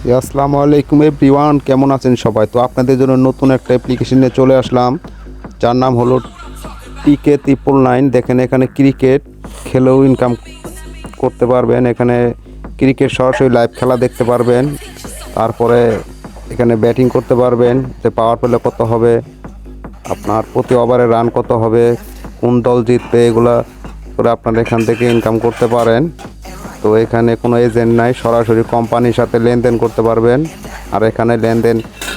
আসসালামু আলাইকুম এভরিওয়ান কেমন আছেন সবাই? তো আপনাদের জন্য নতুন একটা অ্যাপ্লিকেশন নিয়ে চলে আসলাম। যার নাম হলো টিকে ত্রিপল নাইন দেখেন, এখানে ক্রিকেট খেলেও ইনকাম করতে পারবেন। এখানে ক্রিকেট সরাসরি লাইভ খেলা দেখতে পারবেন। তারপরে এখানে ব্যাটিং করতে পারবেন। যে পাওয়ার পেলে কত হবে? আপনার প্রতি ওভারে রান কত হবে? কোন দল জিতবে? এগুলা করে আপনারা এখান থেকে ইনকাম করতে পারেন। তো এখানে কোনো এজেন্ট নাই, সরাসরি কোম্পানির সাথে লেনদেন করতে পারবেন। আর এখানে লেনদেন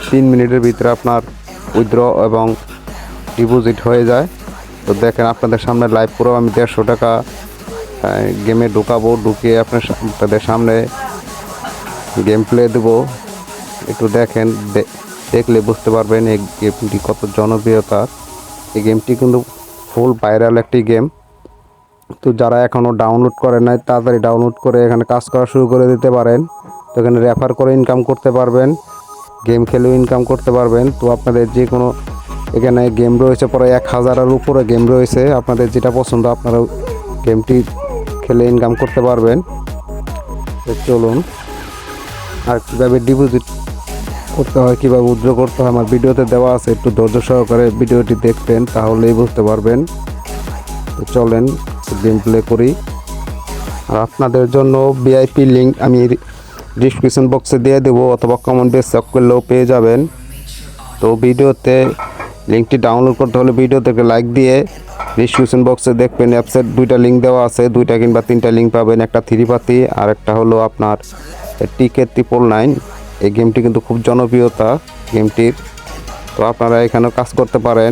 তিন মিনিটের ভিতরে আপনার উইথড্র এবং ডিপোজিট হয়ে যায়। তো দেখেন আপনাদের সামনে লাইভ পুরো আমি দেড়শো টাকা গেমে ঢুকাবো, ঢুকিয়ে আপনার আপনাদের সামনে গেম প্লে দেবো। একটু দেখেন দেখলে বুঝতে পারবেন এই গেমটি কত জনপ্রিয়তা এই গেমটি কিন্তু ফুল ভাইরাল একটি গেম তো যারা এখনও ডাউনলোড করে নাই, তাড়াতাড়ি ডাউনলোড করে এখানে কাজ করা শুরু করে দিতে পারেন। তো এখানে রেফার করে ইনকাম করতে পারবেন গেম খেলেও ইনকাম করতে পারবেন। তো আপনাদের যে কোনো এখানে গেম রয়েছে পরে এক হাজারের উপরে গেম রয়েছে। আপনাদের যেটা পছন্দ, আপনারা গেমটি খেলে ইনকাম করতে পারবেন। তো চলুন, আর কীভাবে ডিপোজিট করতে হয়, কীভাবে উইথড্র করতে হয়, আমার ভিডিওতে দেওয়া আছে, একটু ধৈর্য সহকারে ভিডিওটি দেখবেন, তাহলেই বুঝতে পারবেন। তো চলেন গেম প্লে করি। আর আপনাদের জন্য ভিআইপি লিঙ্ক আমি ডিসক্রিপশন বক্সে দিয়ে দেবো, অথবা কমেন্ট বেস চেক করলেও পেয়ে যাবেন। তো ভিডিওতে লিঙ্কটি ডাউনলোড করতে হলে ভিডিও থেকে লাইক দিয়ে ডিসক্রিপশন বক্সে দেখবেন অ্যাপসের দুইটা লিঙ্ক দেওয়া আছে, দুইটা কিংবা তিনটা লিঙ্ক পাবেন, একটা থ্রি পাতি আর একটা হলো আপনার টিকে ট্রিপল নাইন এই গেমটি কিন্তু খুব জনপ্রিয়তা গেমটির তো আপনারা এখানেও কাজ করতে পারেন।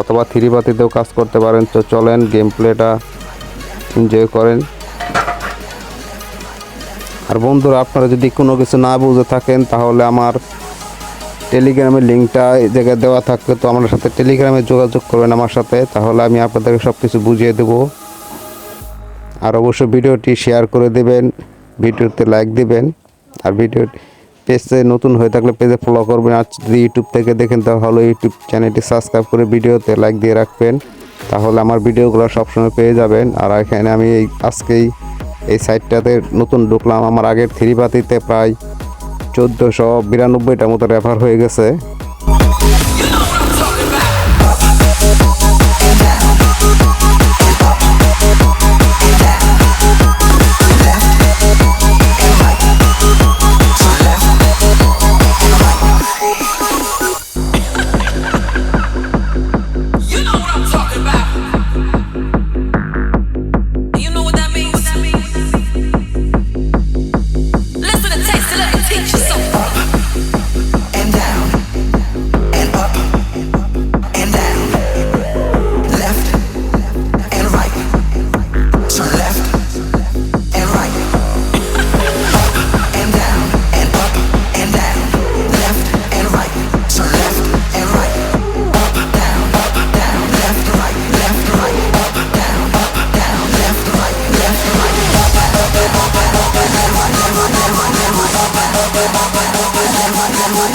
অথবা থ্রি পাতিতেও কাজ করতে পারেন। তো চলেন গেম প্লেটা এনজয় করেন। আর বন্ধুরা, আপনারা যদি কোনো কিছু না বুঝে থাকেন, তাহলে আমার টেলিগ্রামের লিঙ্কটা এই জায়গায় দেওয়া থাকবে। তো আমার সাথে টেলিগ্রামে যোগাযোগ করবেন আমার সাথে, তাহলে আমি আপনাদেরকে সব কিছু বুঝিয়ে দেবো। আর অবশ্যই ভিডিওটি শেয়ার করে দেবেন, ভিডিওতে লাইক দেবেন, আর ভিডিও পেজে নতুন হয়ে থাকলে পেজে ফলো করবেন। আর যদি ইউটিউব থেকে দেখেন, তাহলে ইউটিউব চ্যানেলটি সাবস্ক্রাইব করে ভিডিওতে লাইক দিয়ে রাখবেন। তাহলে আমার ভিডিওগুলো সবসময় পেয়ে যাবেন। আর এখানে আমি এই আজকেই এই সাইটটাতে নতুন ঢুকলাম। আমার আগের থ্রি বাতিতে প্রায় চোদ্দোশো বিরানব্বইটার মতো রেফার হয়ে গেছে।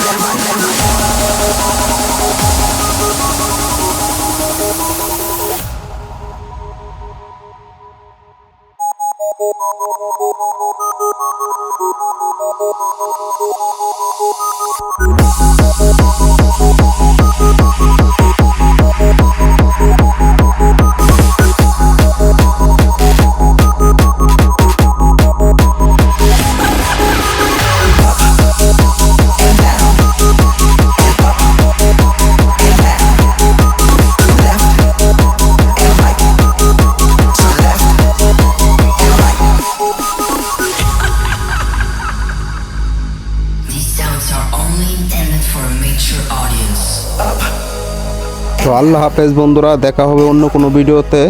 Come on. তো আল্লাহ হাফেজ বন্ধুরা দেখা হবে অন্য কোনো ভিডিওতে।